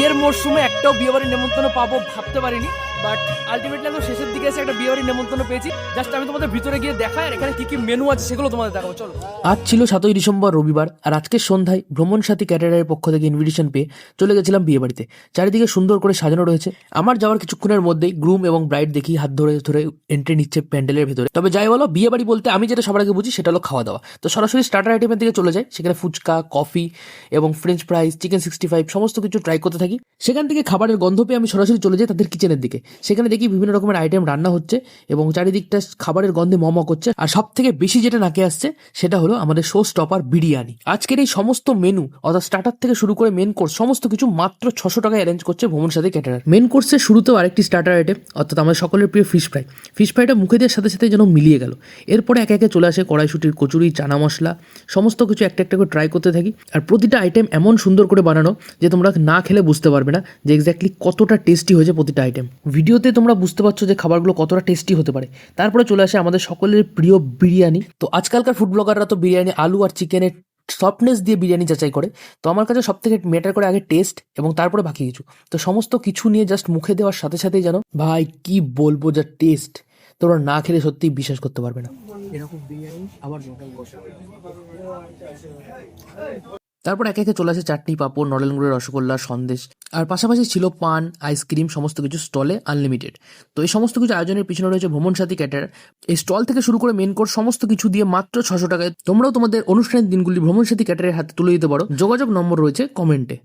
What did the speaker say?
বিয়ের মরশুমে একটাও বিয়ে বাড়ির নেমন্তন্ন পাবো ভাবতে পারিনি। বাট আলটিমেটলি একদম শেষের দিকে এসে একটা বিয়ে বাড়ির নেমন্তন্ন পেয়েছি। জাস্ট আমি তোমাদের ভিতরে গিয়ে দেখাই আর এখানে কি কি মেনু আছে সেগুলো তোমাদের দেখাবো, চলো। আজ ছিল সাতই ডিসেম্বর রবিবার আর আজকের সন্ধ্যায় ভ্রমণ সাথী ক্যাটারের পক্ষ থেকে ইনভিটেশন পেয়ে চলে গেছিলাম বিয়ে বাড়িতে চারিদিকে সুন্দর করে সাজানো রয়েছে। আমার যাওয়ার কিছুক্ষণের মধ্যেই গ্রুম এবং ব্রাইড দেখি হাত ধরে ধরে এন্ট্রি নিচ্ছে প্যান্ডেলের ভেতরে। তবে যাই বলো বিয়ে বাড়ি বলতে আমি যেটা সবার আগে বুঝি সেটা হলো খাওয়া দাওয়া তো সরাসরি স্টার্টার আইটেমের দিকে চলে যায় সেখানে ফুচকা কফি এবং french fries chicken sixty five সমস্ত কিছু ট্রাই করতে থাকি। সেখান থেকে খাবারের গন্ধ পেয়ে আমি সরাসরি চলে যাই তাদের কিচেনের দিকে। সেখানে দেখি বিভিন্ন রকমের আইটেম রান্না হচ্ছে এবং চারিদিকটা খাবারের গন্ধে মম করছে। আর সব থেকে বেশি যেটা নাকে আসছে, সেটা হলো আমাদের শো স্টপার বিরিয়ানি। আজকের এই সমস্ত মেনু অর্থাৎ স্টার্টার থেকে শুরু করে মেন কোর্স সমস্ত কিছু মাত্র ছশো টাকায় অ্যারেঞ্জ করছে ভ্রমণ সাথে ক্যাটারার মেন কোর্সের শুরুতেও আরেকটি স্টার্টার আইটেম অর্থাৎ আমাদের সকলের প্রিয় ফিশ ফ্রাই ফিশ ফ্রাইটা মুখে দেওয়ার সাথে সাথে যেন মিলিয়ে গেল। এরপরে একে একে চলে আসে কড়াইশুটির কচুরি, চানা মশলা, সমস্ত কিছু একটা একটা করে ট্রাই করতে থাকি। আর প্রতিটা আইটেম এমন সুন্দর করে বানানো যে তোমরা না খেলে বুঝতে পারবে না যে এক্স্যাক্টলি কতটা টেস্টি হয়েছে প্রতিটা আইটেম ভিডিওতে তোমরা বুঝতে পারছ যে খাবারগুলো কতটা টেস্টি হতে পারে। তারপরে চলে আসে আমাদের সকলের প্রিয় বিরিয়ানি। তো আজকালকার ফুড ব্লগাররা তো বিরিয়ানি, আলু আর চিকেনের সফটনেস দিয়ে বিরিয়ানি যাচাই করে। তো আমার কাছে সব থেকে ম্যাটার করে আগে টেস্ট এবং তারপরে বাকি কিছু। তো সমস্ত কিছু নিয়ে জাস্ট মুখে দেওয়ার সাথে সাথেই জানো, ভাই কি বলব যা টেস্ট তোমরা না খেলে সত্যিই বিশ্বাস করতে পারবে না। এরকম বিরিয়ানি আবার তারপর একে একে চলে আসে চাটনি, পাঁপড় গুড়ের রসগোল্লা, সন্দেশ। আর পাশাপাশি ছিল পান, আইসক্রিম, সমস্ত কিছু স্টলে আনলিমিটেড তো এই সমস্ত কিছু আয়োজনের পিছনে রয়েছে ভ্রমণ সাথী ক্যাটার এই স্টল থেকে শুরু করে মেন কোর্স সমস্ত কিছু দিয়ে মাত্র ছশো টাকায় তোমরাও তোমাদের অনুষ্ঠানের দিনগুলি ভ্রমণ সাথী ক্যাটারের হাতে তুলে দিতে পারো। যোগাযোগ নম্বর রয়েছে কমেন্টে